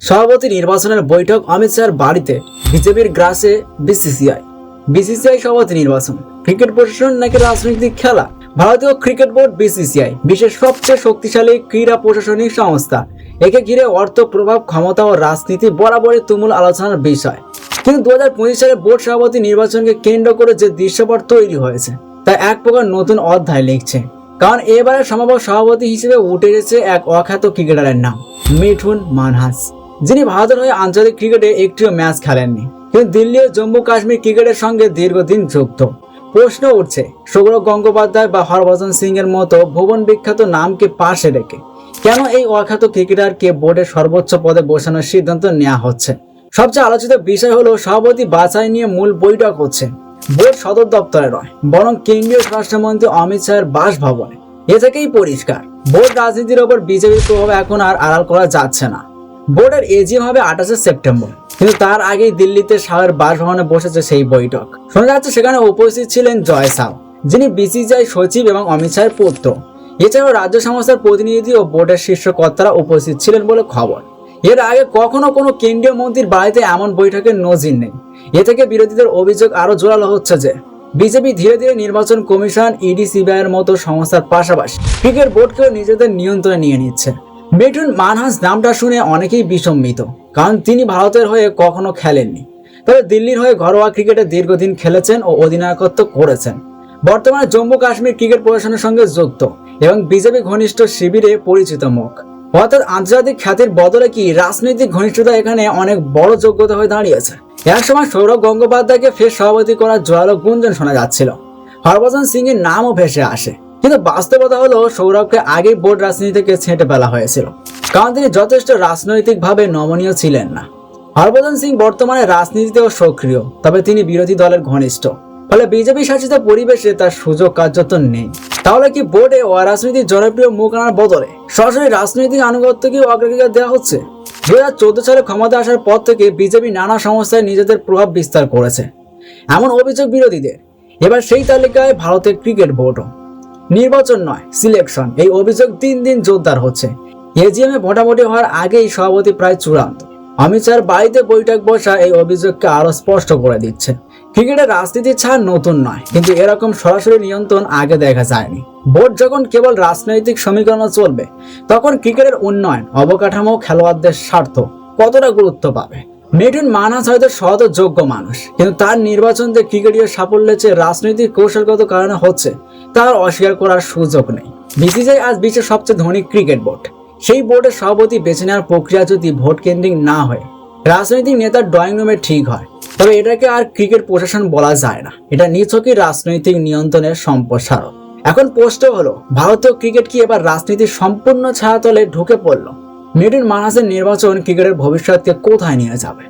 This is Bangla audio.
সভাপতি নির্বাচনের বৈঠক অমিত শাহর বাড়িতে, বিজেপির গ্রাসে বিসিসিআই। বিসিসিআই সভাপতি নির্বাচন, ক্রিকেট প্রশাসন নাকি রাজনৈতিক খেলা? ভারতীয় ক্রিকেট বোর্ড বিসিসিআই, বিশ্বের সবচেয়ে শক্তিশালী ক্রীড়া প্রশাসনিক সংস্থা। একে ঘিরে অর্থ প্রভাব, ক্ষমতা ও রাজনীতি বরাবরই তুমুল আলোচনার বিষয়। কিন্তু দু হাজার পঁচিশ সালে বোর্ড সভাপতি নির্বাচনকে কেন্দ্র করে যে দৃশ্যপট তৈরি হয়েছে, তা এক প্রকার নতুন অধ্যায় লিখছে। কারণ এবারে সম্ভাব্য সভাপতি হিসেবে উঠে এসেছে এক অখ্যাত ক্রিকেটারের নাম, মিঠুন মানহাস। যিনি ভারতের হয়ে আঞ্চলিক ক্রিকেটে একটিও ম্যাচ খেলেননি। কিন্তু দিল্লি ও জম্মু কাশ্মীর ক্রিকেটের সঙ্গে দীর্ঘদিন যুক্ত। প্রশ্ন উঠছে সৌরভ গঙ্গোপাধ্যায় বা হরভজন সিং এর মতো ভুবন বিখ্যাত নামকে পাশে রেখে কেন এই অখ্যাত ক্রিকেটারকে বোর্ডের সর্বোচ্চ পদে বসানোর সিদ্ধান্ত নেওয়া হচ্ছে? সবচেয়ে আলোচিত বিষয় হলো, সভাপতি বাছাই নিয়ে মূল বৈঠক হচ্ছে। বোর্ড সদর দপ্তরে নয়, বরং কেন্দ্রীয় স্বরাষ্ট্রমন্ত্রী অমিত শাহের বাসভবনে। এ থেকেই পরিষ্কার, বোর্ড রাজনীতির ওপর বিজেপির প্রভাব এখন আর আড়াল করা যাচ্ছে না। বোর্ডের এজিএম হবে আঠাশে সেপ্টেম্বর। কিন্তু তার আগেই দিল্লিতে শাহের বাসভবনে বসেছে সেই বৈঠক। শোনা যাচ্ছে সেখানে উপস্থিত ছিলেন জয় সাউ, যিনি বিসিসিআই সচিব এবং অমিত শাহের পুত্র। এছাড়াও রাজ্য সংস্থার প্রতিনিধি ও বোর্ডের শীর্ষ কর্তারা উপস্থিত ছিলেন বলে খবর। এর আগে কখনো কোনো কেন্দ্রীয় মন্ত্রীর বাড়িতে এমন বৈঠকের নজির নেই। এ থেকে বিরোধীদের অভিযোগ আরও জোরালো হচ্ছে যে, বিজেপি ধীরে ধীরে নির্বাচন কমিশন, ইডি এর মতো সংস্থার পাশাপাশি ক্রিকেট বোর্ডকেও নিজেদের নিয়ন্ত্রণে নিয়ে নিচ্ছে। মিঠুন মানহাস নামটা শুনে অনেকেই বিসম্মিত কারণ তিনি ভারতের হয়ে কখনো খেলেননি। তবে দিল্লির হয়ে ঘরোয়া ক্রিকেটে দীর্ঘদিন খেলেছেন ও অধিনায়কত্ব করেছেন। বর্তমানে জম্মু কাশ্মীর ক্রিকেট প্রশাসনের সঙ্গে যুক্ত এবং বিজেপি ঘনিষ্ঠ শিবিরে পরিচিত মুখ। অর্থাৎ আন্তর্জাতিক খ্যাতির বদলে কি রাজনৈতিক ঘনিষ্ঠতা এখানে অনেক বড় যোগ্যতা হয়ে দাঁড়িয়েছে? এক সময় সৌরভ গঙ্গোপাধ্যায়কে ফের সভাপতি করার জোরালো গুঞ্জন শোনা যাচ্ছিল। হরভজন সিং এর নামও ভেসে আসে। কিন্তু বাস্তবতা হলো সৌরভকে আগেই বোর্ড রাজনীতি থেকে ছেঁটে ফেলা হয়েছিল। কারণ তিনি যথেষ্ট রাজনৈতিকভাবে নমনীয় ছিলেন না। হরভজন সিং বর্তমানে রাজনীতিতেও সক্রিয়, তবে তিনি বিরোধী দলের ঘনিষ্ঠ। ফলে বিজেপি শাসিত পরিবেশে তার সুযোগ কার্যত নেই। তাহলে কি বোর্ডে অরাজনৈতিক জনপ্রিয় মুখ আনার বদলে সরাসরি রাজনৈতিক আনুগত্যকে অগ্রাধিকার দেওয়া হচ্ছে? দু হাজার চোদ্দ সালে ক্ষমতা আসার পর থেকে বিজেপি নানা সংস্থায় নিজেদের প্রভাব বিস্তার করেছে। এমন অভিযোগ বিরোধীদের। এবার সেই তালিকায় ভারতের ক্রিকেট বোর্ডও। নির্বাচন নয় সিলেকশন এই অভিযোগ দিন দিন জোরদার হচ্ছে। এজিএমে ভোটাভুটি হওয়ার আগেই সভাপতি প্রায় চূড়ান্ত। অমিত শাহর বাড়িতে বৈঠক বসা এই অভিযোগকে আরও স্পষ্ট করে দিচ্ছে। ক্রিকেটের রাজনীতি ছাড় নতুন নয়, কিন্তু এরকম সরাসরি নিয়ন্ত্রণ আগে দেখা যায়নি। বোর্ড যখন কেবল রাজনৈতিক সমীকরণ চলবে, তখন ক্রিকেটের উন্নয়ন, অবকাঠামো, খেলোয়াড়দের স্বার্থ কতটা গুরুত্ব পাবে? মিঠুন মানাস হয়তো ও যোগ্য মানুষ, কিন্তু তার নির্বাচন যে ক্রিকেটীয় সাফল্যের চেয়ে রাজনৈতিক কৌশলগত কারণে হচ্ছে, তার অস্বীকার করার সুযোগ নেই। বিসিসিআই আজ বিশ্বের সবচেয়ে ধনী ক্রিকেট বোর্ড। সেই বোর্ডের সভাপতি বেছে নেওয়ার প্রক্রিয়া যদি ভোট কেন্দ্রিক না হয়, রাজনৈতিক নেতার ড্রয়িং রুমে ঠিক হয়। তবে এটাকে আর ক্রিকেট প্রশাসন বলা যায় না। এটা নিছকই রাজনৈতিক নিয়ন্ত্রণের সম্প্রসারণ। এখন প্রশ্ন হলো, ভারতীয় ক্রিকেট কি এবার রাজনীতির সম্পূর্ণ ছায়াতলে ঢুকে পড়ল? মিডুন মানহাসের নির্বাচন ক্রিকেটের ভবিষ্যৎকে কোথায় নিয়ে যাবে?